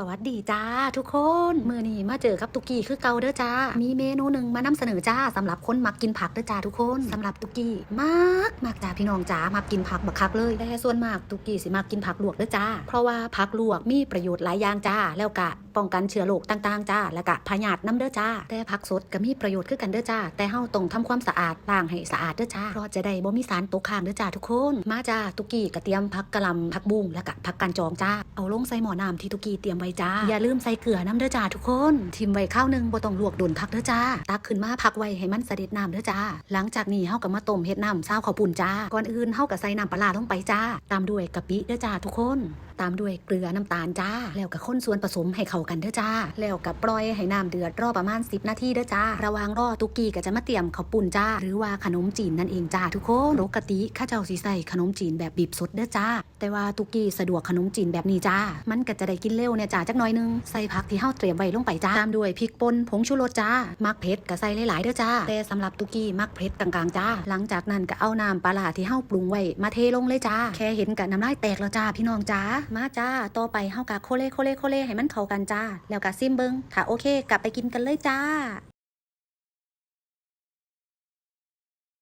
สวัสดีจ้าทุกคนมือนี้มาเจอกับตุกกี้คือเก่าเด้อจ้า มีเมนูหนึ่งมานำเสนอจ้าสำหรับคนมักกินผักเด้อจ้าทุกคนสำหรับตุกกี้มากมากจ้าพี่น้องจ้ามักกินผักบักคักเลยแต่ส่วนมากตุกกี้สิมักกินผักลวกเด้อจ้า เพราะว่าผักลวกมีประโยชน์หลายอย่างจ้า แล้วกะป้องกันเชื้อโรคต่างๆจ้า แล้วกะพยาธิน้ำเด้อจ้า แต่ผักสดก็มีประโยชน์คือกันเด้อจ้า แต่เฮาต้องทำความสะอาดล้างให้สะอาดเด้อจ้าเพราะจะได้บ่มีสารตกค้างเด้อจ้าทุกคน มาจ้าตุกกี้ก็เตรียมผักกะหล่ำผักบุ้งแล้วก็ผักกานจองจ้าเอาลงใส่หม้อน้ำที่ตุกกี้เตรียมไว้จ้า อย่าลืมใส่เกลือน้ำเด้อจ้าทุกคน ทิมไว้ข้าวหนึงบ่ต้องลวกโดนคักเด้อจ้า ตักขึ้นมาพักไว้ให้มันเสด็จน้ำเด้อจ้า หลังจากนี้เฮาก็มาต้มเฮ็ดน้ำซาวข้าวปุ่นจ้า ก่อนอื่นเฮาก็ใส่น้ำปลาร้าลงไปจ้า ตามด้วยกะปิเด้อจ้าทุกคน ตามด้วยเกลือน้ำตาลจ้า แล้วก็คนส่วนผสมให้เข้ากันเด้อจ้า แล้วก็ปล่อยให้น้ำเดือดรอประมาณ 10 นาทีเด้อจ้า ระว่างรอตุกกี้ก็จะมาเตรียมข้าวปุ่นจ้า หรือว่าขนมจีนนั่นเองจ้าทุกคนปกติข้าเจ้าสิใส่ขนมจีนแบบบีบสดเด้อจ้า แต่ว่าตุกกี้สะดวกขนมจีนแบบนี้จ้า มันก็จะได้กินเร็วเนี่ยจ้าจักหน่อยนึง ใส่ผักที่เฮาเตรียมไว้ลงไปจ้า ตามด้วยพริกป่นผงชูรสจ้า มักเผ็ดก็ใส่หลายๆเด้อจ้า แต่สำหรับตุกกี้มักเผ็ดกลางๆจ้า หลังจากนั้นก็เอาน้ำปลาร้าที่เฮาปรุงไว้มาเทลงเลยจ้า แค่เห็นกับน้ำลายแตกแล้วจ้าพี่น้องจ้ามาจ้าต่อไปเฮากะโคเล่โคเล่โคเล่ให้มันเข้ากันจ้า แล้วก็ซิมเบิงถ้าโอเคกลับไปกินกันเลยจ้า